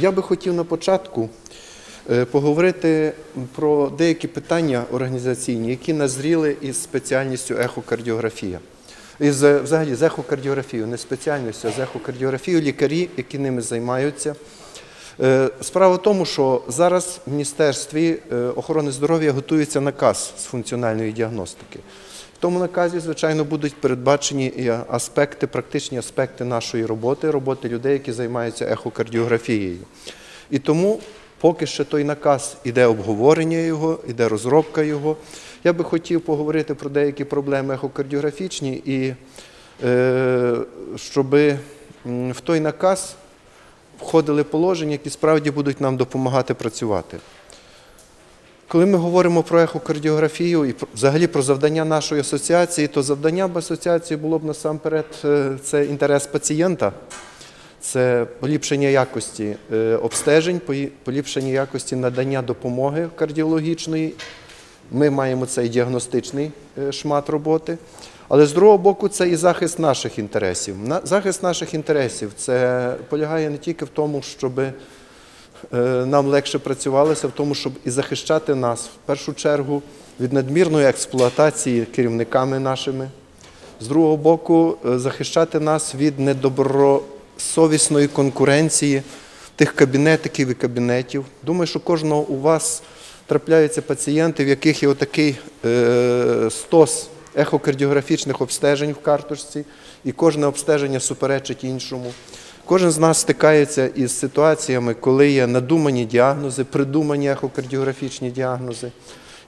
я би хотів на початку е, поговорити про деякі питання організаційні, які назріли із спеціальністю ехокардіографія. Із, е, взагалі, з ехокардіографією, не спеціальністю, а з ехокардіографією, лікарі, які ними займаються. Е, Справа в тому, що зараз в Міністерстві охорони здоров'я готується наказ з функціональної діагностики. Тому наказі, звичайно, будуть передбачені і аспекти, практичні аспекти нашої роботи, роботи людей, які займаються ехокардіографією. І тому, поки ще той наказ іде обговорення його, іде розробка його, я би хотів поговорити про деякі проблеми ехокардіографічні і е, щоб в той наказ входили положення, які справді будуть нам допомагати працювати. Коли ми говоримо про ехокардіографію і взагалі про завдання нашої асоціації, то завдання б асоціації було б насамперед е, це інтерес пацієнта, це поліпшення якості е, обстежень, поліпшення якості надання допомоги кардіологічної. Ми маємо цей діагностичний е, шмат роботи. Але з другого боку, це і захист наших інтересів. Захист наших інтересів це полягає не тільки в тому, щоб е, нам легше працювалося, в тому, щоб і захищати нас в першу чергу від надмірної експлуатації керівниками нашими. З другого боку, е, захищати нас від недобросовісної конкуренції тих кабінетиків і кабінетів. Думаю, що кожного у вас трапляються пацієнти, в яких є отакий е, стос ехокардіографічних обстежень в карточці, і кожне обстеження суперечить іншому. Кожен з нас стикається із ситуаціями, коли є надумані діагнози, придумані ехокардіографічні діагнози.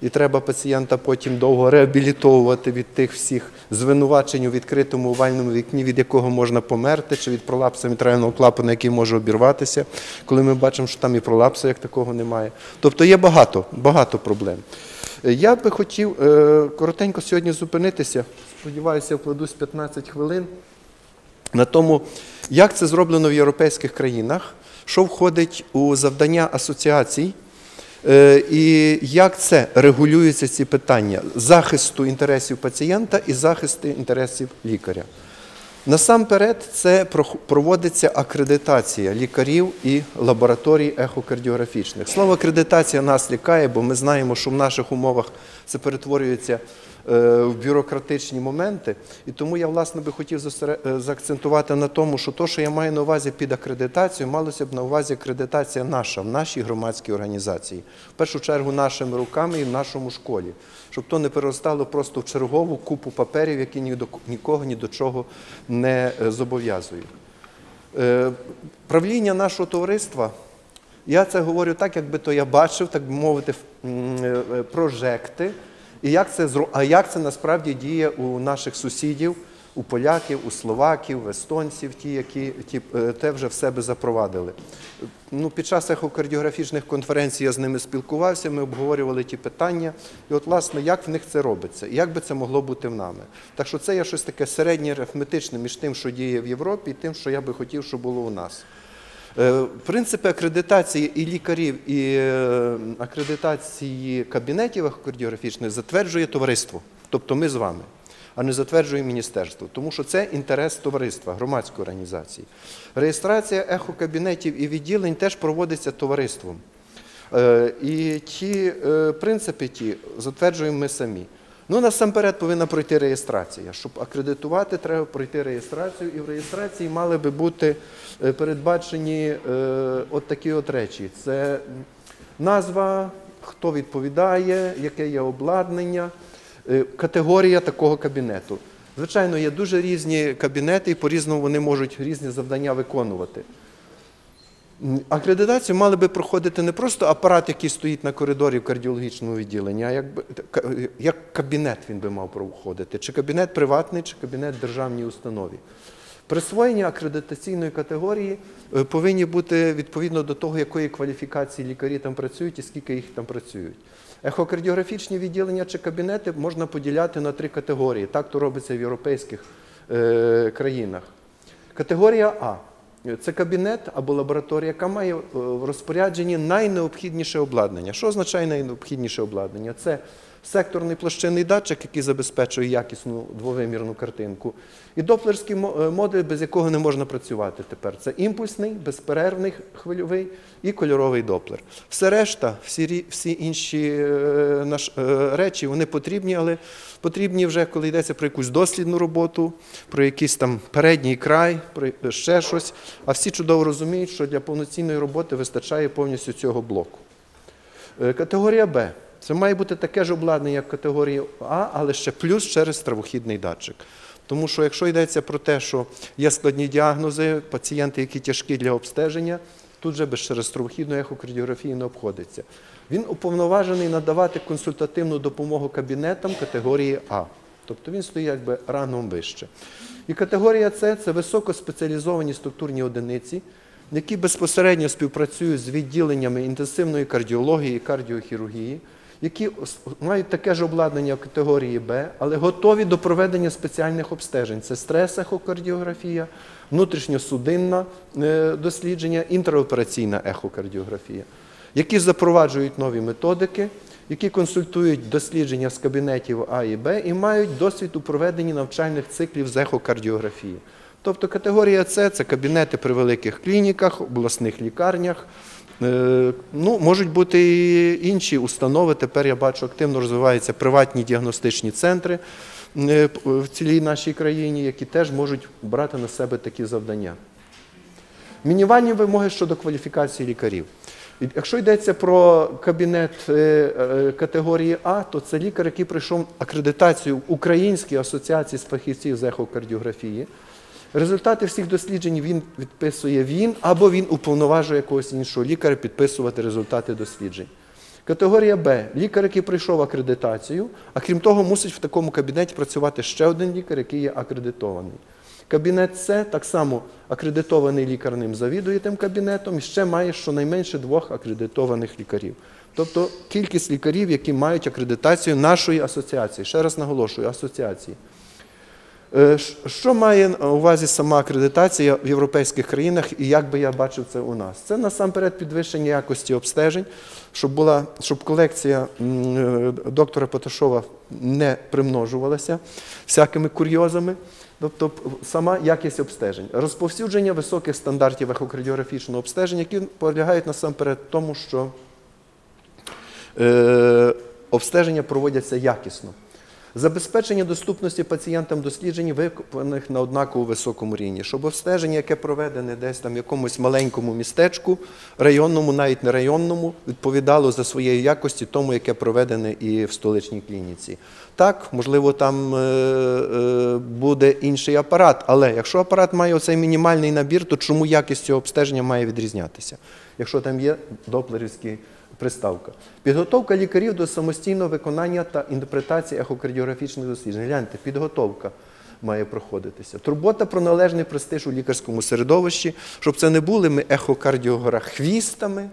І треба пацієнта потім довго реабілітовувати від тих всіх звинувачень у відкритому овальному вікні, від якого можна померти, чи від пролапсу мітрального клапана, який може обірватися, коли ми бачимо, що там і пролапсу як такого немає. Тобто є багато, багато проблем. Я би хотів е, коротенько сьогодні зупинитися. Сподіваюся, вкладусь 15 хвилин на тому, як це зроблено в європейських країнах, що входить у завдання асоціацій, е, і як це регулюються ці питання захисту інтересів пацієнта і захисту інтересів лікаря. Насамперед, це проводиться акредитація лікарів і лабораторій ехокардіографічних. Слово акредитація нас лякає, бо ми знаємо, що в наших умовах це перетворюється в бюрократичні моменти. І тому я, власне, би хотів е, заакцентувати на тому, що то, що я маю на увазі під акредитацією, малося б на увазі акредитація наша в нашій громадській організації. В першу чергу нашими руками і в нашому школі, щоб то не переростало просто в чергову купу паперів, які ні до ко- нікого ні до чого не е, зобов'язують. Е, Правління нашого товариства, я це говорю так, якби то я бачив, так би мовити, е, е, прожекти, і як це, а як це насправді діє у наших сусідів, у поляків, у словаків, в естонців, ті, які ті, е, те вже в себе запровадили. Ну, під час ехокардіографічних конференцій я з ними спілкувався, ми обговорювали ті питання. І от, власне, як в них це робиться, і як би це могло бути в нами. Так що це є щось таке середнє арифметичне між тим, що діє в Європі, і тим, що я би хотів, щоб було у нас. Е, Принципи акредитації і лікарів, і е, акредитації кабінетів ехокардіографічних затверджує товариство, тобто ми з вами, а не затверджує міністерство, тому що це інтерес товариства, громадської організації. Реєстрація ехокабінетів і відділень теж проводиться товариством. Е, І ті принципи ті затверджуємо ми самі. Ну, насамперед повинна пройти реєстрація. Щоб акредитувати, треба пройти реєстрацію, і в реєстрації мали би бути е, передбачені е, от такі от речі. Це назва, хто відповідає, яке є обладнання, е, категорія такого кабінету. Звичайно, є дуже різні кабінети, і по-різному вони можуть різні завдання виконувати. Акредитацію мали би проходити не просто апарат, який стоїть на коридорі в кардіологічному відділенні, а ка- як кабінет він би мав проходити. Чи кабінет приватний, чи кабінет державній установі. Присвоєння акредитаційної категорії е, повинні бути відповідно до того, якої кваліфікації лікарі там працюють і скільки їх там працюють. Ехокардіографічні відділення чи кабінети можна поділяти на три категорії. Так то робиться в європейських е, країнах. Категорія А це кабінет або лабораторія, яка має е, в розпорядженні найнеобхідніше обладнання. Що означає найнеобхідніше обладнання? Це секторний площинний датчик, який забезпечує якісну двовимірну картинку, і доплерський е, модуль, без якого не можна працювати тепер. Це імпульсний, безперервний хвильовий і кольоровий доплер. Все решта, всі, всі інші е, наш, е, речі, вони потрібні, але потрібні вже, коли йдеться про якусь дослідну роботу, про якийсь там передній край, про ще щось. А всі чудово розуміють, що для повноцінної роботи вистачає повністю цього блоку. Категорія Б. Це має бути таке ж обладнання, як категорія А, але ще плюс через стравохідний датчик. Тому що якщо йдеться про те, що є складні діагнози, пацієнти, які тяжкі для обстеження, тут же без через стравохідної ехокардіографії не обходиться. Він уповноважений надавати консультативну допомогу кабінетам категорії А. Тобто він стоїть якби рангом вище. І категорія С це високоспеціалізовані структурні одиниці, які безпосередньо співпрацюють з відділеннями інтенсивної кардіології і кардіохірургії, які мають таке ж обладнання категорії Б, але готові до проведення спеціальних обстежень. Це стрес-ехокардіографія, внутрішньосудинне е, дослідження, інтраопераційна ехокардіографія, які запроваджують нові методики, які консультують дослідження з кабінетів А і Б і мають досвід у проведенні навчальних циклів з ехокардіографії. Тобто категорія С це кабінети при великих клініках, обласних лікарнях. Е, Ну, можуть бути і інші установи. Тепер я бачу, активно розвиваються приватні діагностичні центри е, в цілій нашій країні, які теж можуть брати на себе такі завдання. Мінімальні вимоги щодо кваліфікації лікарів. Якщо йдеться про кабінет е, категорії А, то це лікар, який пройшов акредитацію в Українській асоціації з фахівців з ехокардіографії. Результати всіх досліджень він відписує він або він уповноважує якогось іншого лікаря підписувати результати досліджень. Категорія Б лікар, який пройшов акредитацію, а крім того, мусить в такому кабінеті працювати ще один лікар, який є акредитований. Кабінет С так само акредитований лікар ним завідує тим кабінетом і ще має щонайменше двох акредитованих лікарів. Тобто кількість лікарів, які мають акредитацію нашої асоціації. Ще раз наголошую, асоціації. Е, Що має на увазі сама акредитація в європейських країнах і як би я бачив це у нас? Це насамперед підвищення якості обстежень, щоб, була, щоб колекція е, доктора Поташова не примножувалася всякими курйозами. Тобто сама якість обстежень, розповсюдження високих стандартів ехокардіографічного обстеження, які полягають насамперед тому, що е, обстеження проводяться якісно. Забезпечення доступності пацієнтам досліджень виконаних на однаково високому рівні, щоб обстеження, яке проведене десь там в якомусь маленькому містечку, районному, навіть не районному, відповідало за своєю якості тому, яке проведене і в столичній клініці. Так, можливо, там е, е, буде інший апарат, але якщо апарат має оцей мінімальний набір, то чому якість цього обстеження має відрізнятися? Якщо там є доплерівські приставка. Підготовка лікарів до самостійного виконання та інтерпретації ехокардіографічних досліджень. Гляньте, підготовка має проходитися. Турбота про належний престиж у лікарському середовищі, щоб це не були ми ехокардіографістами,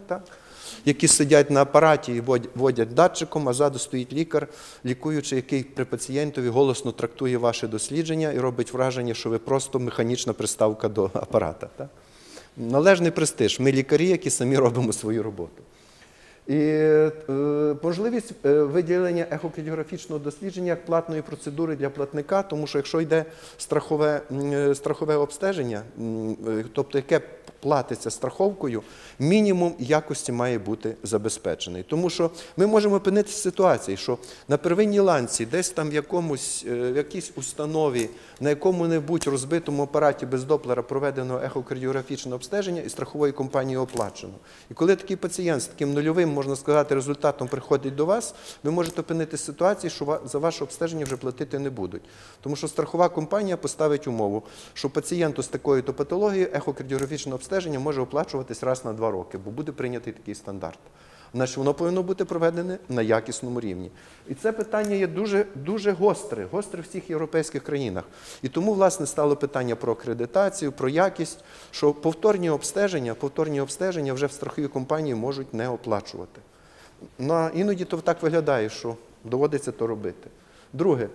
які сидять на апараті і водять датчиком, а ззаду стоїть лікар, лікуючий, який при пацієнтові голосно трактує ваше дослідження і робить враження, що ви просто механічна приставка до апарата. Належний престиж. Ми лікарі, які самі робимо свою роботу. І е, можливість е, виділення ехокардіографічного дослідження як платної процедури для платника, тому що якщо йде страхове, е, страхове обстеження, тобто яке платиться страховкою, мінімум якості має бути забезпечений. Тому що ми можемо опинитися в ситуації, що на первинній ланці, десь там в якомусь в якійсь установі, на якому-небудь розбитому апараті без доплера проведено ехокардіографічне обстеження і страховою компанією оплачено. І коли такий пацієнт з таким нульовим, можна сказати, результатом приходить до вас, ви можете опинитися в ситуації, що за ваше обстеження вже платити не будуть. Тому що страхова компанія поставить умову, що пацієнту з такою то патологією ехокардіографічне обстеження може оплачуватись раз на два роки, бо буде прийнятий такий стандарт. Значить, воно повинно бути проведене на якісному рівні. І це питання є дуже, дуже гостре, гостре в всіх європейських країнах. І тому, власне, стало питання про акредитацію, про якість, що повторні обстеження, повторні обстеження вже в страховій компанії можуть не оплачувати. Ну, а іноді то так виглядає, що доводиться то робити. Друге,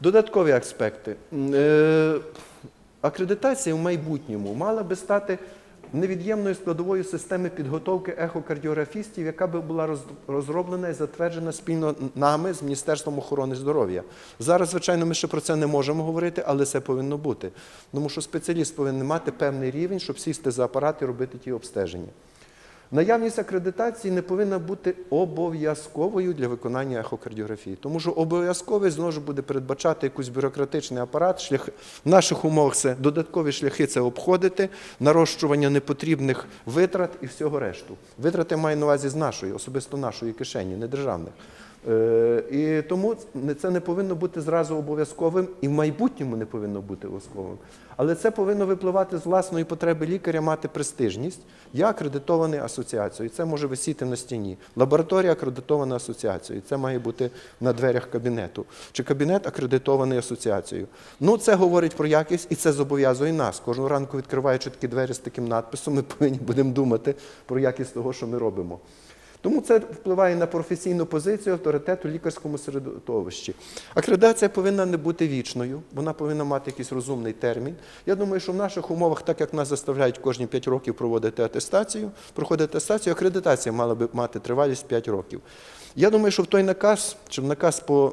додаткові аспекти. Е, Акредитація в майбутньому мала би стати невід'ємною складовою системи підготовки ехокардіографістів, яка би була роз- розроблена і затверджена спільно нами з Міністерством охорони здоров'я. Зараз, звичайно, ми ще про це не можемо говорити, але це повинно бути. Тому що спеціаліст повинен мати певний рівень, щоб сісти за апарат і робити ті обстеження. Наявність акредитації не повинна бути обов'язковою для виконання ехокардіографії, тому що обов'язковий знову ж буде передбачати якийсь бюрократичний апарат. Шлях... В наших умовах це додаткові шляхи це обходити, нарощування непотрібних витрат і всього решту. Витрати маю на увазі з нашої, особисто нашої кишені, не державних. Е, І тому це не повинно бути зразу обов'язковим, і в майбутньому не повинно бути обов'язковим. Але це повинно випливати з власної потреби лікаря мати престижність. Я акредитований асоціацією, це може висіти на стіні. Лабораторія акредитована асоціацією, це має бути на дверях кабінету. Чи кабінет акредитований асоціацією. Ну, це говорить про якість і це зобов'язує нас. Кожного ранку відкриваючи такі двері з таким надписом, ми повинні будемо думати про якість того, що ми робимо. Тому це впливає на професійну позицію авторитету в лікарському середовищі. Акредитація повинна не бути вічною, вона повинна мати якийсь розумний термін. Я думаю, що в наших умовах, так як нас заставляють кожні 5 років проводити атестацію, проходити атестацію, акредитація мала би мати тривалість 5 років. Я думаю, що в той наказ, чи в наказ по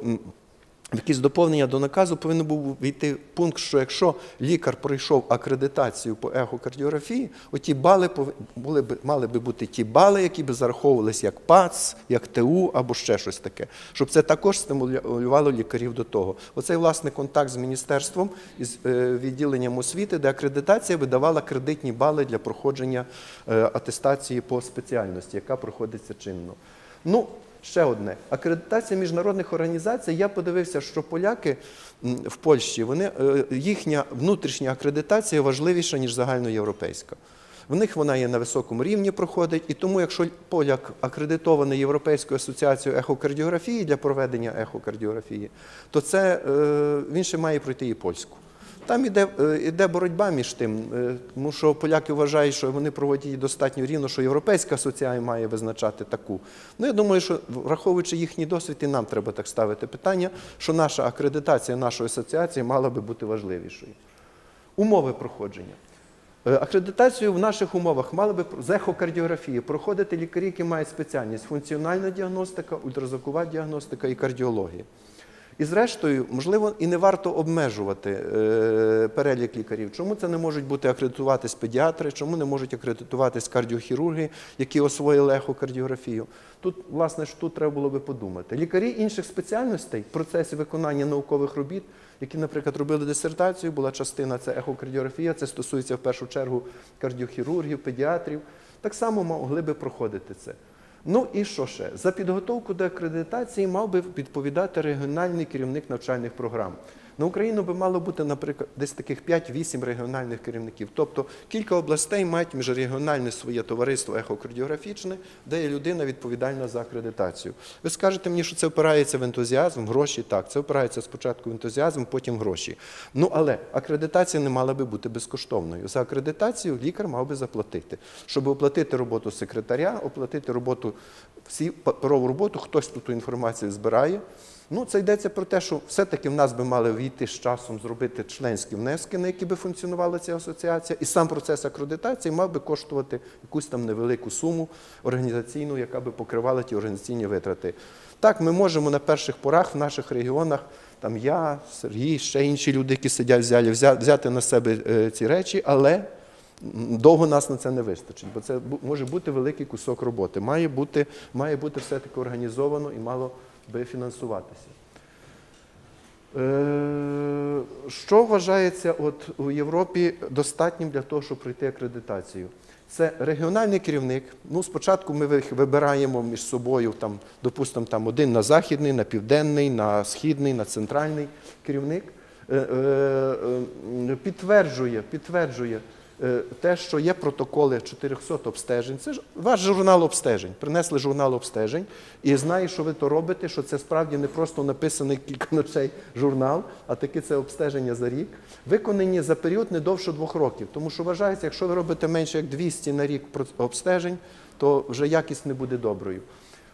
якісь доповнення до наказу повинен був війти пункт, що якщо лікар пройшов акредитацію по ехокардіографії, оті бали були б, мали би бути ті бали, які б зараховувалися як ПАЦ, як ТУ або ще щось таке, щоб це також стимулювало лікарів до того. Оцей власне контакт з міністерством із е, відділенням освіти, де акредитація видавала кредитні бали для проходження е, атестації по спеціальності, яка проходиться чинно. Ну, Ще одне акредитація міжнародних організацій. Я подивився, що поляки в Польщі вони е, їхня внутрішня акредитація важливіша ніж загальноєвропейська. В них вона є на високому рівні проходить, і тому, якщо поляк акредитований Європейською асоціацією ехокардіографії для проведення ехокардіографії, то це е, він ще має пройти і польську. Там іде, е, іде боротьба між тим, е, тому що поляки вважають, що вони проводять її достатньо рівно, що Європейська асоціація має визначати таку. Ну, я думаю, що враховуючи їхній досвід, і нам треба так ставити питання, що наша акредитація нашої асоціації мала би бути важливішою. Умови проходження. Е, Акредитацію в наших умовах мали би з ехокардіографії проходити лікарі, які мають спеціальність функціональна діагностика, ультразвукова діагностика і кардіологія. І зрештою, можливо, і не варто обмежувати е, перелік лікарів. Чому це не можуть бути акредитуватись педіатри, чому не можуть акредитуватись кардіохірурги, які освоїли ехокардіографію? Тут, власне, ж тут треба було би подумати. Лікарі інших спеціальностей в процесі виконання наукових робіт, які, наприклад, робили дисертацію, була частина це ехокардіографія, це стосується в першу чергу кардіохірургів, педіатрів, так само могли би проходити це. Ну і що ще? За підготовку до акредитації мав би відповідати регіональний керівник навчальних програм. На Україну би мало бути, наприклад, десь таких 5-8 регіональних керівників. Тобто кілька областей мають міжрегіональне своє товариство ехокардіографічне, де є людина відповідальна за акредитацію. Ви скажете мені, що це впирається в ентузіазм, гроші. Так, це впирається спочатку в ентузіазм, потім гроші. Ну але акредитація не мала би бути безкоштовною. За акредитацію лікар мав би заплатити, щоб оплатити роботу секретаря, оплатити роботу всі паперову роботу, хтось тут ту інформацію збирає. Ну, це йдеться про те, що все-таки в нас би мали війти з часом зробити членські внески, на які би функціонувала ця асоціація, і сам процес акредитації мав би коштувати якусь там невелику суму організаційну, яка би покривала ті організаційні витрати. Так, ми можемо на перших порах в наших регіонах, там я, Сергій, ще інші люди, які сидять в взяти на себе е, ці речі, але довго нас на це не вистачить, бо це може бути великий кусок роботи. Має бути, має бути все-таки організовано і мало би фінансуватися. Е, Що вважається от у Європі достатнім для того, щоб пройти акредитацію? Це регіональний керівник. Ну, спочатку ми вибираємо між собою, там, допустимо, там один на західний, на південний, на східний, на центральний керівник. Е, е, Підтверджує, підтверджує те, що є протоколи 400 обстежень. Це ж ваш журнал обстежень. Принесли журнал обстежень і знає, що ви то робите, що це справді не просто написаний кілька ночей журнал, а таки це обстеження за рік. Виконані за період не довше двох років. Тому що вважається, якщо ви робите менше як 200 на рік обстежень, то вже якість не буде доброю.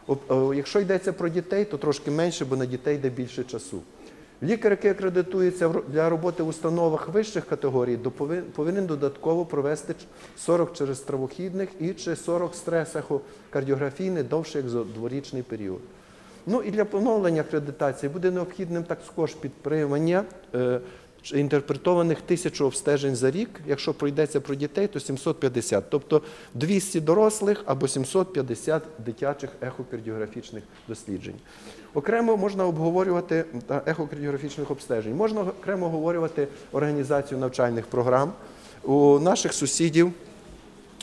Об- Якщо йдеться про дітей, то трошки менше, бо на дітей йде більше часу. Лікар, який акредитується для роботи в установах вищих категорій, повинен додатково провести ч- 40 через травохідних і чи 40 стрес-ехокардіографійних довше як за дворічний період. Ну і для поновлення акредитації буде необхідним також підтримання е, інтерпретованих тисячу обстежень за рік. Якщо пройдеться про дітей, то 750, тобто 200 дорослих або 750 дитячих ехокардіографічних досліджень. Окремо можна обговорювати ехокардіографічних обстежень. Можна окремо обговорювати організацію навчальних програм у наших сусідів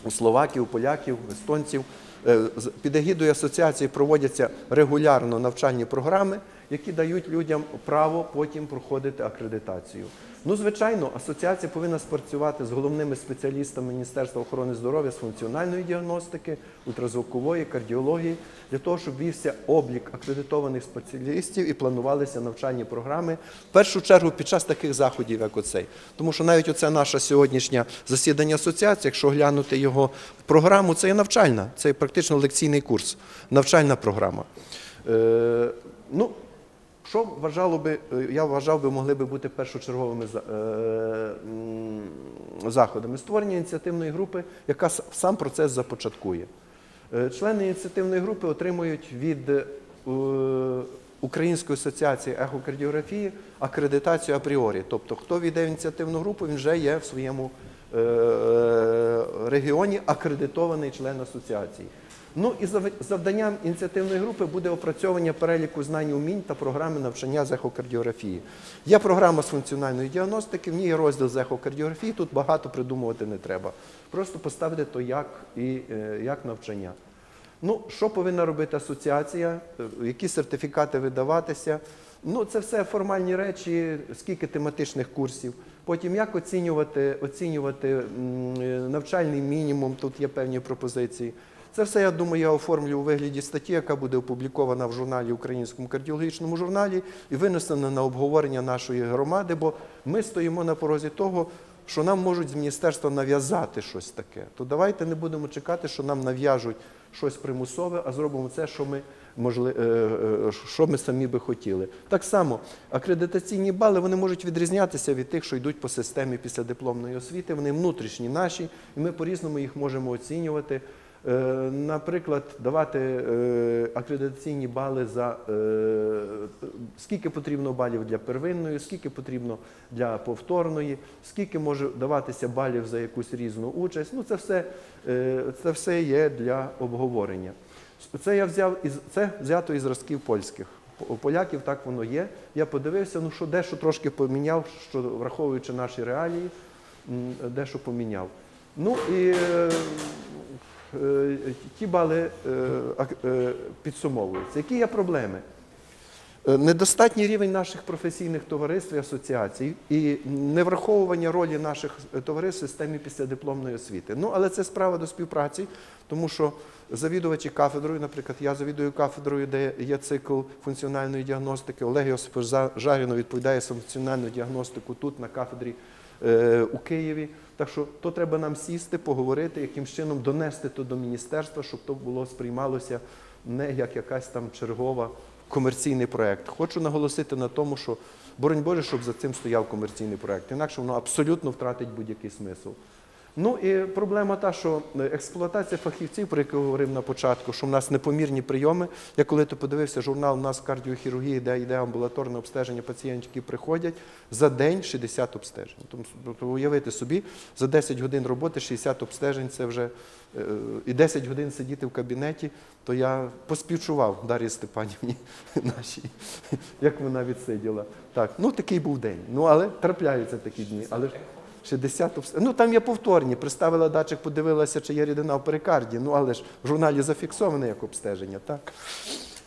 у словаків, поляків, естонців. Е, Під егідою асоціації проводяться регулярно навчальні програми, які дають людям право потім проходити акредитацію. Ну, звичайно, асоціація повинна спрацювати з головними спеціалістами Міністерства охорони здоров'я з функціональної діагностики, ультразвукової, кардіології, для того, щоб вівся облік акредитованих спеціалістів і планувалися навчальні програми, в першу чергу під час таких заходів, як оцей. Тому що навіть оце наше сьогоднішнє засідання асоціації, якщо глянути його програму, це є навчальна, це є практично лекційний курс, навчальна програма. Е, ну, що вважало би, е, я вважав би, могли би бути першочерговими е, заходами. Створення ініціативної групи, яка сам процес започаткує. Е, Члени ініціативної групи отримують від Української асоціації ехокардіографії акредитацію апріорі. Тобто, хто війде в ініціативну групу, він вже є в своєму регіоні акредитований член асоціації. Ну і завданням ініціативної групи буде опрацьовування переліку знань умінь та програми навчання з ехокардіографії. Є програма з функціональної діагностики, в ній є розділ з ехокардіографії, тут багато придумувати не треба. Просто поставити то як і е, як навчання. Ну, що повинна робити асоціація, е, які сертифікати видаватися. Ну, це все формальні речі, скільки тематичних курсів. Потім як оцінювати, оцінювати е, навчальний мінімум, тут є певні пропозиції. Це все, я думаю, я оформлю у вигляді статті, яка буде опублікована в журналі Українському кардіологічному журналі і винесена на обговорення нашої громади, бо ми стоїмо на порозі того, що нам можуть з міністерства нав'язати щось таке. То давайте не будемо чекати, що нам нав'яжуть щось примусове, а зробимо це, що ми, можли, е, е, що ми самі би хотіли. Так само акредитаційні бали вони можуть відрізнятися від тих, що йдуть по системі післядипломної освіти. Вони внутрішні наші, і ми по-різному їх можемо оцінювати. Е, Наприклад, давати е, акредитаційні бали за е, скільки потрібно балів для первинної, скільки потрібно для повторної, скільки може даватися балів за якусь різну участь. Ну, це все, це все є для обговорення. Це я взяв із це взято із зразків польських. У поляків так воно є. Я подивився, ну що дещо трошки поміняв, що враховуючи наші реалії, дещо поміняв. Ну і ті бали е, е, підсумовуються. Які є проблеми? Е, Недостатній рівень наших професійних товариств і асоціацій і невраховування ролі наших е, товариств в системі післядипломної освіти. Ну, але це справа до співпраці, тому що завідувачі кафедрою, наприклад, я завідую кафедрою, де є цикл функціональної діагностики. Олег Йосипович Жаріно відповідає за функціональну діагностику тут, на кафедрі е, у Києві. Так що то треба нам сісти, поговорити, яким чином донести то до міністерства, щоб то було сприймалося не як якась там чергова комерційний проект. Хочу наголосити на тому, що боронь Боже, щоб за цим стояв комерційний проект. Інакше воно абсолютно втратить будь-який смисл. Ну і проблема та, що е, експлуатація фахівців, про яку говорив на початку, що в нас непомірні прийоми. Я коли то подивився журнал у нас кардіохірургії, де йде амбулаторне обстеження пацієнтів, які приходять, за день 60 обстежень. Тобто, тобто уявити собі, за 10 годин роботи 60 обстежень це вже е, і 10 годин сидіти в кабінеті, то я поспівчував Дар'ї Степанівні нашій, як вона відсиділа. Так, ну такий був день. Ну але трапляються такі дні. Але 60 обстежень. Ну там є повторні. Приставила датчик, подивилася, чи є рідина в перикарді. Ну але ж в журналі зафіксоване як обстеження. Так?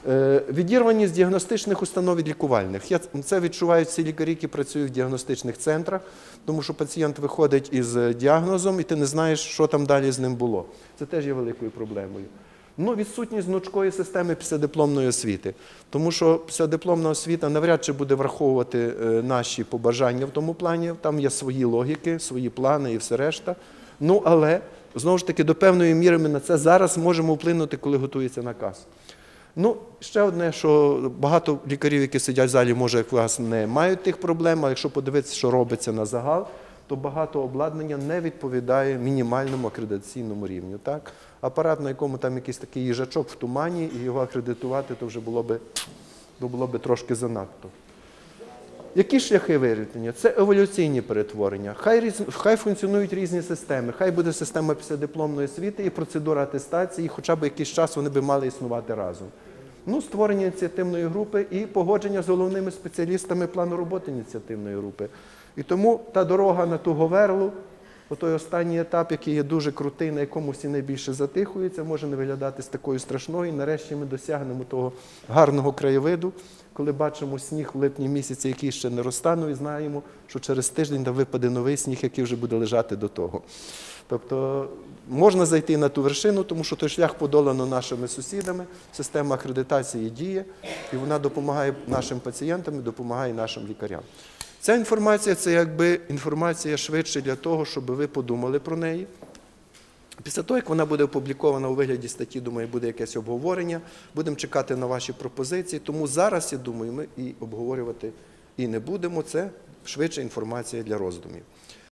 Е, Відірвані з діагностичних установ від лікувальних. Я це відчувають всі лікарі, які працюють в діагностичних центрах, тому що пацієнт виходить із е, діагнозом, і ти не знаєш, що там далі з ним було. Це теж є великою проблемою. Ну, відсутність гнучкої системи післядипломної освіти, тому що післядипломна освіта навряд чи буде враховувати е, наші побажання в тому плані. Там є свої логіки, свої плани і все решта. Ну, але знову ж таки, до певної міри ми на це зараз можемо вплинути, коли готується наказ. Ну, ще одне, що багато лікарів, які сидять в залі, може, як вас не мають тих проблем, а якщо подивитися, що робиться на загал, то багато обладнання не відповідає мінімальному акредитаційному рівню. Так? Апарат, на якому там якийсь такий їжачок в тумані, і його акредитувати, то вже було би, було би трошки занадто. Які шляхи вирішення? Це еволюційні перетворення. Хай, різ... хай функціонують різні системи, хай буде система післядипломної освіти і процедура атестації, і хоча б якийсь час вони би мали існувати разом. Ну, створення ініціативної групи і погодження з головними спеціалістами плану роботи ініціативної групи. І тому та дорога на ту говерлу, той останній етап, який є дуже крутий, на якому всі найбільше затихуються, може не виглядати з такою страшною. І нарешті ми досягнемо того гарного краєвиду, коли бачимо сніг в липні місяці, який ще не розтанув, і знаємо, що через тиждень випаде новий сніг, який вже буде лежати до того. Тобто можна зайти на ту вершину, тому що той шлях подолано нашими сусідами, система акредитації діє, і вона допомагає нашим пацієнтам, і допомагає нашим лікарям. Ця інформація це якби інформація швидше для того, щоб ви подумали про неї. Після того, як вона буде опублікована у вигляді статті, думаю, буде якесь обговорення. Будемо чекати на ваші пропозиції. Тому зараз, я думаю, ми і обговорювати і не будемо. Це швидше інформація для роздумів.